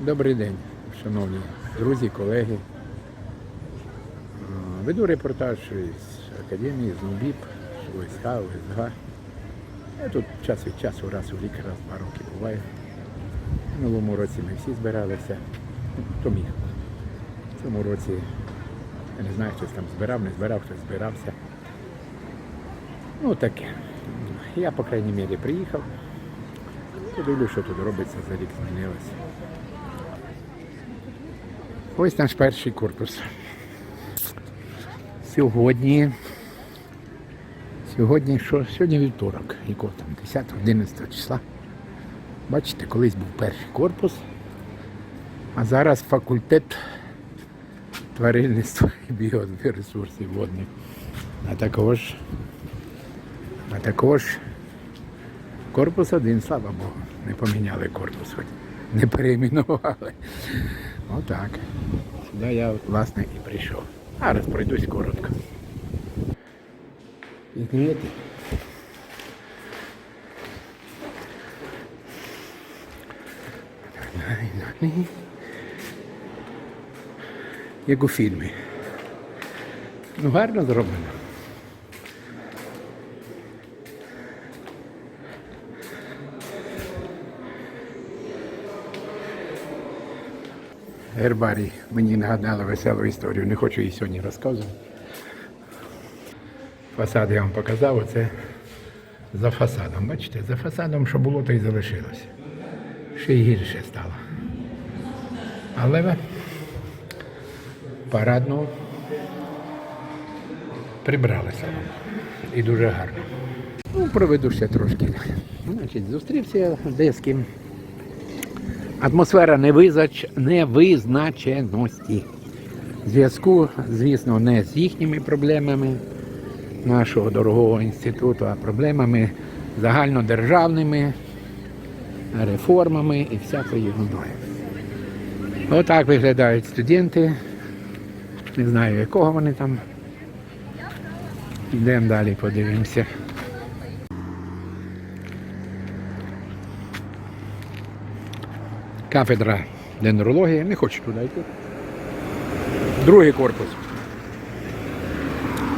Добрий день, шановні друзі, колеги. Веду репортаж із академії, з НУБІП, з ОСК, ОСГ. Я тут час від часу, раз у рік, раз в два роки буваю. В минулому році ми всі збиралися. Хто міг. В цьому році, я не знаю, хтось там збирав, не збирав, хтось збирався. Ну таке. Я, по крайній мірі, приїхав. Подивлюсь, що тут робиться, за рік змінилося. Ось наш перший корпус. Сьогодні. Сьогодні що? Сьогодні вівторок, якого там 10-11 числа. Бачите, колись був перший корпус, а зараз факультет тваринництва і біоресурсів водних. А також, а також корпус один, слава Богу. Не поміняли корпус, хоч не перейменували. Отак. Сюди я власне і прийшов. Зараз пройдусь коротко. Відкрити. Як у фільмі. Ну гарно зроблено. Гербарій мені нагадали веселу історію, не хочу її сьогодні розказувати. Фасад я вам показав, оце за фасадом. Бачите, за фасадом, що було, то й залишилося. Ще й гірше стало. Але парадно прибралися. І дуже гарно. Ну, проведу ще трошки. Значить, зустрівся я з ким. Атмосфера невизнач... невизначеності. Зв'язку, звісно, не з їхніми проблемами нашого дорогого інституту, а проблемами загальнодержавними, реформами і всякою ерундою. Отак виглядають студенти. Не знаю, якого вони там. Йдемо далі, подивимося. Кафедра дендрології. Не хочу туди йти. Другий корпус.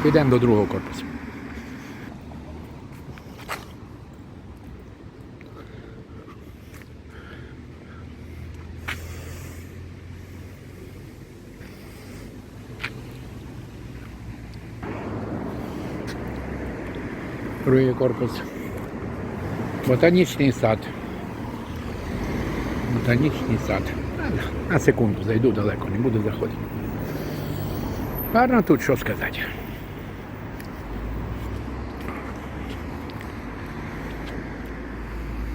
Підемо до другого корпусу. Другий корпус. Ботанічний сад. Ботанічний сад. На секунду зайду далеко, не буду заходити. Гарно тут що сказати.